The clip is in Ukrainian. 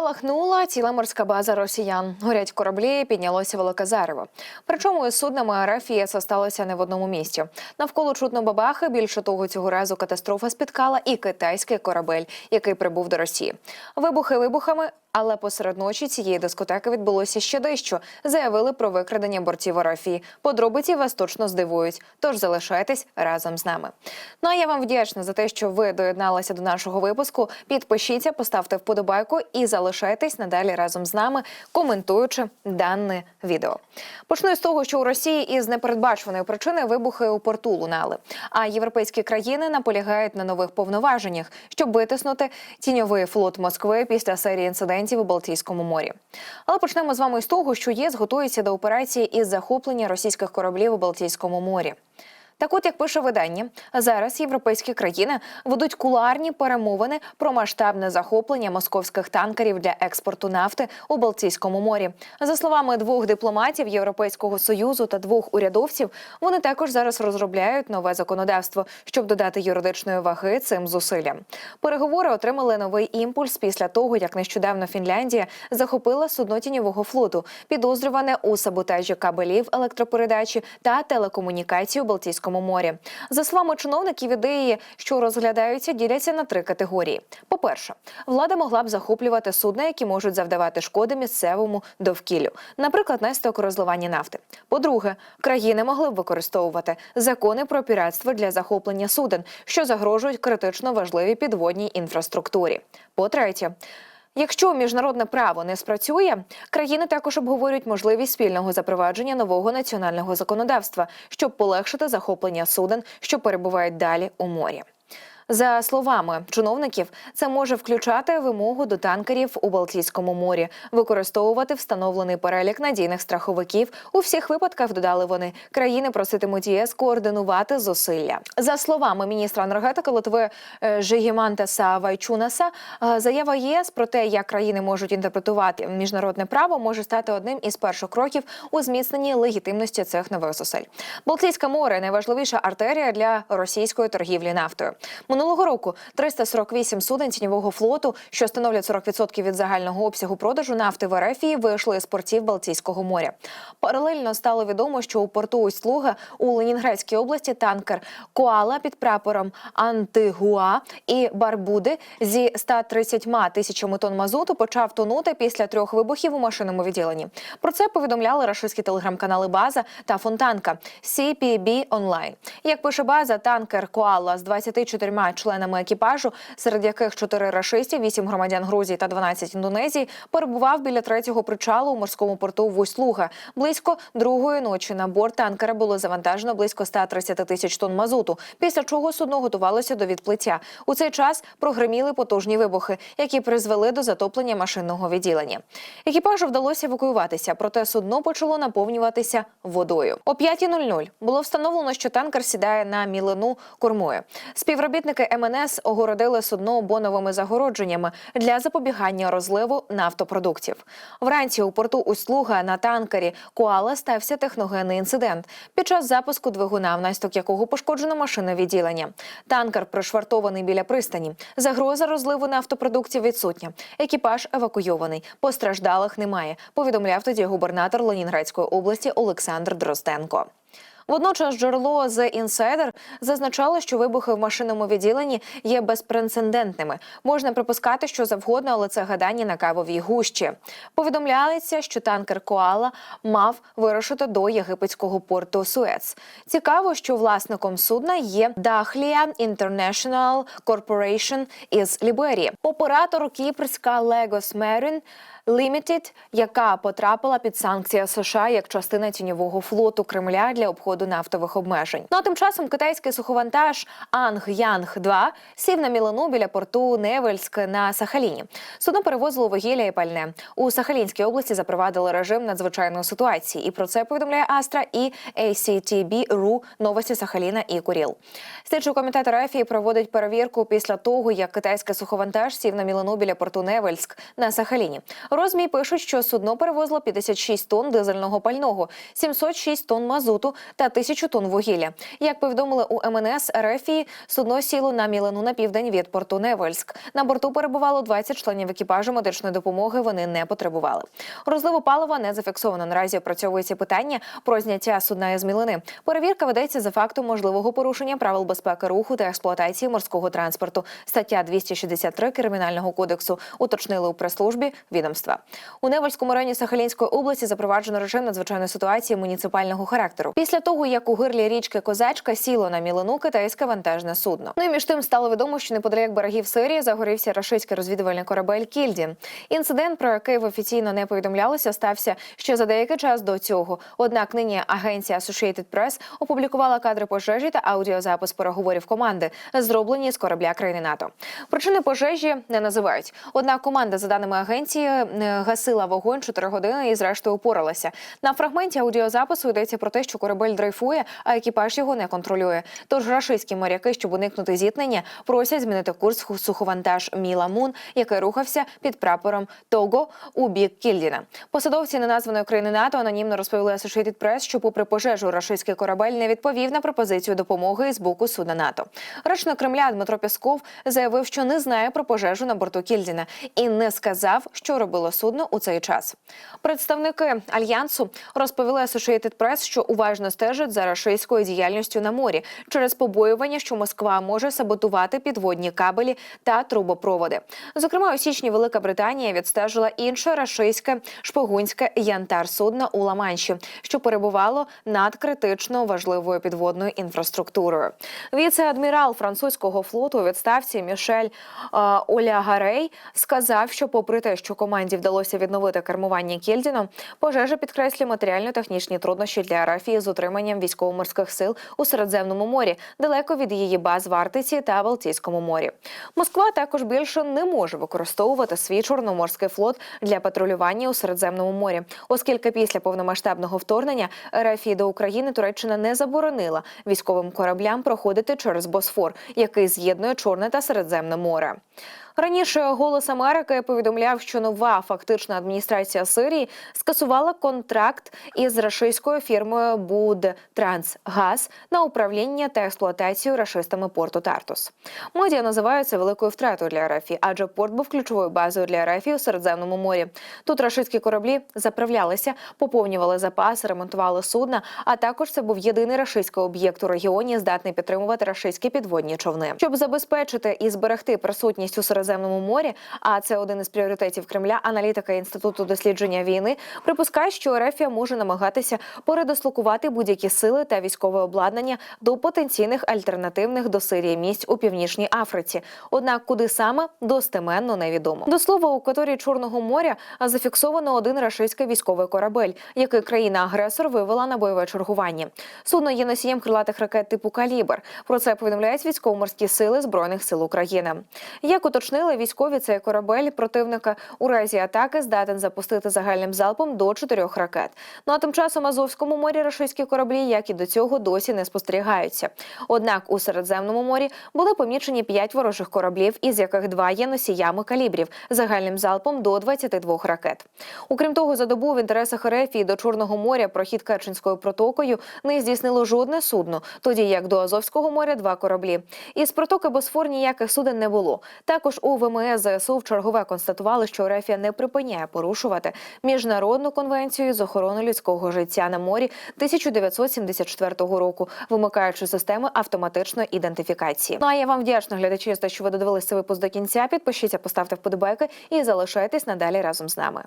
Спалахнула ціла морська база росіян. Горять кораблі, піднялося велике зарево. Причому із суднами РФ це сталося не в одному місці. Навколо чутно бабахи. Більше того, цього разу катастрофа спіткала і китайський корабель, який прибув до Росії. Вибухи вибухами. Але посеред ночі цієї дискотеки відбулося ще дещо. Заявили про викрадення бортів Арафії. Подробиці вас точно здивують. Тож залишайтесь разом з нами. Ну а я вам вдячна за те, що ви доєдналися до нашого випуску. Підпишіться, поставте вподобайку і залишайтесь надалі разом з нами, коментуючи дане відео. Почну з того, що у Росії із непередбачуваної причини вибухи у порту лунали. А європейські країни наполягають на нових повноваженнях, щоб витиснути тіньовий флот Москви після серії інцидентів у Балтійському морі. Але почнемо з вами з того, що ЄС готується до операції із захоплення російських кораблів у Балтійському морі. Так, от як пише видання, зараз європейські країни ведуть кулуарні перемовини про масштабне захоплення московських танкерів для експорту нафти у Балтійському морі. За словами двох дипломатів Європейського союзу та двох урядовців, вони також зараз розробляють нове законодавство, щоб додати юридичної ваги цим зусиллям. Переговори отримали новий імпульс після того, як нещодавно Фінляндія захопила судно тіньового флоту, підозрюване у саботажі кабелів електропередачі та телекомунікації у Балтійському морі. За словами чиновників, ідеї, що розглядаються, діляться на три категорії. По-перше, влада могла б захоплювати судна, які можуть завдавати шкоди місцевому довкіллю, наприклад, наслідок розливання нафти. По-друге, країни могли б використовувати закони про піратство для захоплення суден, що загрожують критично важливій підводній інфраструктурі. По-третє, Якщо міжнародне право не спрацює, країни також обговорюють можливість спільного запровадження нового національного законодавства, щоб полегшити захоплення суден, що перебувають далі у морі. За словами чиновників, це може включати вимогу до танкерів у Балтійському морі, використовувати встановлений перелік надійних страховиків. У всіх випадках додали вони країни проситимуть ЄС координувати зусилля. За словами міністра енергетики Литви е, Жигімантеса Вайчунаса, е, заява ЄС про те, як країни можуть інтерпретувати міжнародне право, може стати одним із перших кроків у зміцненні легітимності цих нових зусиль. Балтійське море найважливіша артерія для російської торгівлі нафтою. Минулого року 348 суден тіньового флоту, що становлять 40% від загального обсягу продажу нафти в Ерефії, вийшли з портів Балтійського моря. Паралельно стало відомо, що у порту Усть-Луга у Ленінградській області танкер Коала під прапором Антигуа і Барбуди зі 130 тисячами тонн мазуту почав тонути після трьох вибухів у машинному відділенні. Про це повідомляли рашистські телеграм-канали База та Фонтанка CPB Online. Як пише база, танкер Коала з 24 членами екіпажу, серед яких 4 рашистів, 8 громадян Грузії та 12 Індонезії, перебував біля третього причалу у морському порту Вусть-Луга. Близько другої ночі на борт танкера було завантажено близько 130 тисяч тонн мазуту, після чого судно готувалося до відплиття. У цей час прогреміли потужні вибухи, які призвели до затоплення машинного відділення. Екіпажу вдалося евакуюватися, проте судно почало наповнюватися водою. О 5.00 було встановлено, що танкер сідає на мілину кормою. Співробітники МНС огородили судно боновими загородженнями для запобігання розливу нафтопродуктів. Вранці у порту Услуга на танкері Коала стався техногенний інцидент під час запуску двигуна, внаслідок якого пошкоджено машинне відділення. Танкер пришвартований біля пристані. Загроза розливу нафтопродуктів відсутня. Екіпаж евакуйований. Постраждалих немає. Повідомляв тоді губернатор Ленінградської області Олександр Дрозденко. Водночас джерело The Insider зазначало, що вибухи в машинному відділенні є безпрецедентними. Можна припускати, що завгодно, але це гадання на кавовій гущі. Повідомляється, що танкер Коала мав вирушити до єгипетського порту Суец. Цікаво, що власником судна є Dahlia International Corporation із Ліберії. Оператор Кіпрська Legos Marine Limited, яка потрапила під санкції США як частина тіньового флоту Кремля для обходу нафтових обмежень. Ну а тим часом китайський суховантаж Анг Янг 2 сів на мілину біля порту Невельськ на Сахаліні. Судно перевозило вугілля і пальне у Сахалінській області. Запровадили режим надзвичайної ситуації, і про це повідомляє Астра і ACTB.ru новості Сахаліна і Куріл. Слідчий комітет РФ проводить перевірку після того, як китайський суховантаж сів на мілину біля порту Невельськ на Сахаліні. Розмі пишуть, що судно перевозило 56 тонн дизельного пального, 706 тонн мазуту та 1000 тонн вугілля. Як повідомили у МНС РФІ, судно сіло на мілину на південь від порту Невельськ. На борту перебувало 20 членів екіпажу. Медичної допомоги вони не потребували. Розливу палива не зафіксовано. Наразі опрацьовується питання про зняття судна із мілини. Перевірка ведеться за фактом можливого порушення правил безпеки руху та експлуатації морського транспорту. Стаття 263 кримінального кодексу уточнили у прес-службі відомства. У Невельському районі Сахалінської області запроваджено режим надзвичайної ситуації муніципального характеру. Після того, як у гирлі річки Козачка сіло на мілину китайське вантажне судно. Ну і між тим стало відомо, що неподалік берегів Сирії загорівся рашистський розвідувальний корабель Кільді. Інцидент, про який в офіційно не повідомлялося, стався ще за деякий час до цього. Однак нині агенція Associated Press опублікувала кадри пожежі та аудіозапис переговорів команди, зроблені з корабля країни НАТО. Причини пожежі не називають. Однак команда, за даними агенції, гасила вогонь 4 години і зрештою упоралася. На фрагменті аудіозапису йдеться про те, що корабель дрейфує, а екіпаж його не контролює. Тож рашистські моряки, щоб уникнути зіткнення, просять змінити курс суховантаж Міла Мун, який рухався під прапором Того у бік Кільдіна. Посадовці неназваної країни НАТО анонімно розповіли Associated Press, що, попри пожежу, рашистський корабель не відповів на пропозицію допомоги з боку судна НАТО. Речник Кремля Дмитро Пісков заявив, що не знає про пожежу на борту Кільдіна і не сказав, що робило судно у цей час. Представники альянсу розповіли Associated Press, що уважно стежать за рашистською діяльністю на морі через побоювання, що Москва може саботувати підводні кабелі та трубопроводи. Зокрема, у січні Велика Британія відстежила інше рашистське шпигунське янтар судно у Ла-Манші, що перебувало над критично важливою підводною інфраструктурою. Віце-адмірал французького флоту у відставці Мішель е, Олягарей сказав, що, попри те, що команді вдалося відновити кермування Кільдіном, пожежа підкреслює матеріально-технічні труднощі для Арафії з утриманням військово-морських сил у Середземному морі, далеко від її баз в Арктиці та Балтійському морі. Москва також більше не може використовувати свій чорноморський флот для патрулювання у Середземному морі, оскільки після повномасштабного вторгнення РФ до України Туреччина не заборонила військовим кораблям проходити через Босфор, який з'єднує Чорне та Середземне море. Раніше голос Америки повідомляв, що нова фактична адміністрація Сирії скасувала контракт із рашистською фірмою Будтрансгаз на управління та експлуатацію рашистами порту Тартус. Медіа називають це великою втратою для РФ, адже порт був ключовою базою для РФ у Середземному морі. Тут рашистські кораблі заправлялися, поповнювали запаси, ремонтували судна. А також це був єдиний рашистський об'єкт у регіоні, здатний підтримувати рашистські підводні човни, щоб забезпечити і зберегти присутність у Середземному морі. А це один із пріоритетів Кремля. Аналітика інституту дослідження війни припускає, що Ерефія може намагатися передислокувати будь-які сили та військове обладнання до потенційних альтернативних до Сирії місць у північній Африці. Однак, куди саме достеменно невідомо. До слова, у акваторії Чорного моря зафіксовано один рашистський військовий корабель, який країна-агресор вивела на бойове чергування. Судно є носієм крилатих ракет типу Калібр. Про це повідомляють військово-морські сили збройних сил України. Як уточнили військові, цей корабель противника у разі атаки здатен запустити загальним залпом до чотирьох ракет. Ну а тим часом Азовському морі рашистські кораблі, як і до цього, досі не спостерігаються. Однак у Середземному морі були помічені п'ять ворожих кораблів, із яких два є носіями калібрів загальним залпом до 22 ракет. Окрім того, за добу в інтересах РФ і до Чорного моря прохід Керченською протокою не здійснило жодне судно, тоді як до Азовського моря два кораблі. Із протоки Босфор ніяких суден не було. Також у ВМС ЗСУ в чергове констатували, що Рефія не припиняє порушувати міжнародну конвенцію з охорони людського життя на морі 1974 року, вимикаючи системи автоматичної ідентифікації. Ну а я вам вдячна глядачі за те, що ви додивилися випуск до кінця. Підпишіться, поставте вподобайки і залишайтесь надалі разом з нами.